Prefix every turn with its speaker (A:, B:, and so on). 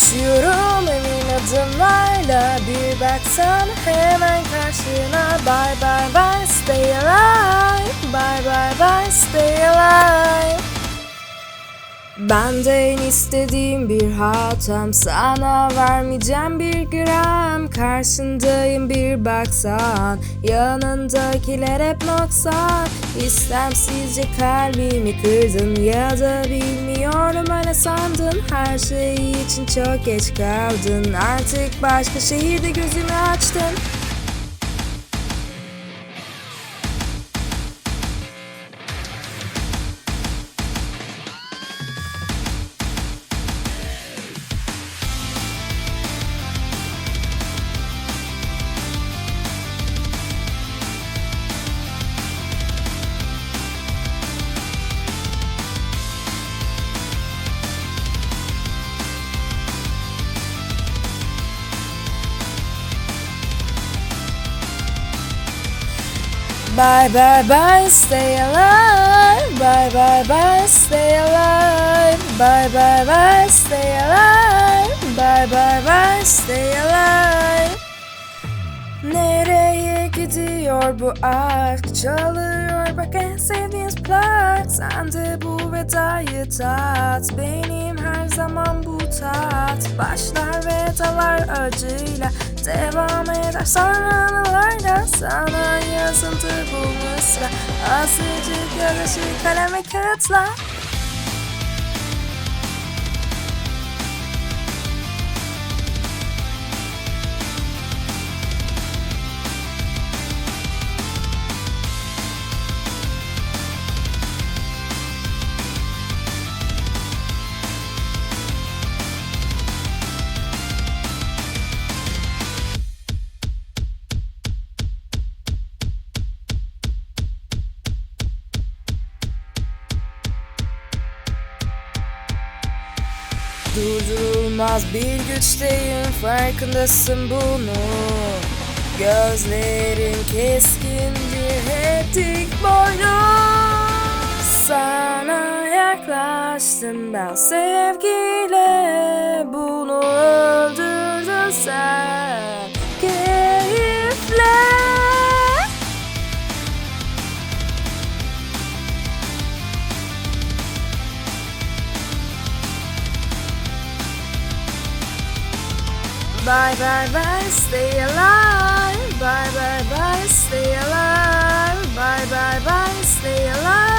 A: Koşuyorum emin adımlarla. Bir baksan hemen karşına. Bye bye bye stay alive. Bye bye bye stay alive. Benden istediğim bir hatam. Sana vermeyeceğim bir gram. Karşındayım bir baksan. Yanındakiler hep noksan. İstemsizce kalbimi kırdın Ya da bilmiyorum öyle sandın? Her şey için çok geç kaldın. Artık başka şehirde gözümü açtın Bye bye bye stay alive. Bye bye bye stay alive. Bye bye bye stay alive. Bye bye bye stay alive. Nereye gidiyor bu aşk? Çalıyor bak en sevdiğiniz plak. Sen de bu vedayı tat. Benim her zaman bu tat. Başlar ve dalar acıyla. Devam eder sonra anılarda Sana yazıldı bu mısra Azıcık yaraşı kaleme kağıtla Durdurulmaz bir güçteyim farkındasın bunu. Gözlerin keskindir hep dik boynum Sana yaklaştım ben sevgiyle Bye bye bye, stay alive. Bye bye bye, stay alive. Bye bye bye, stay alive.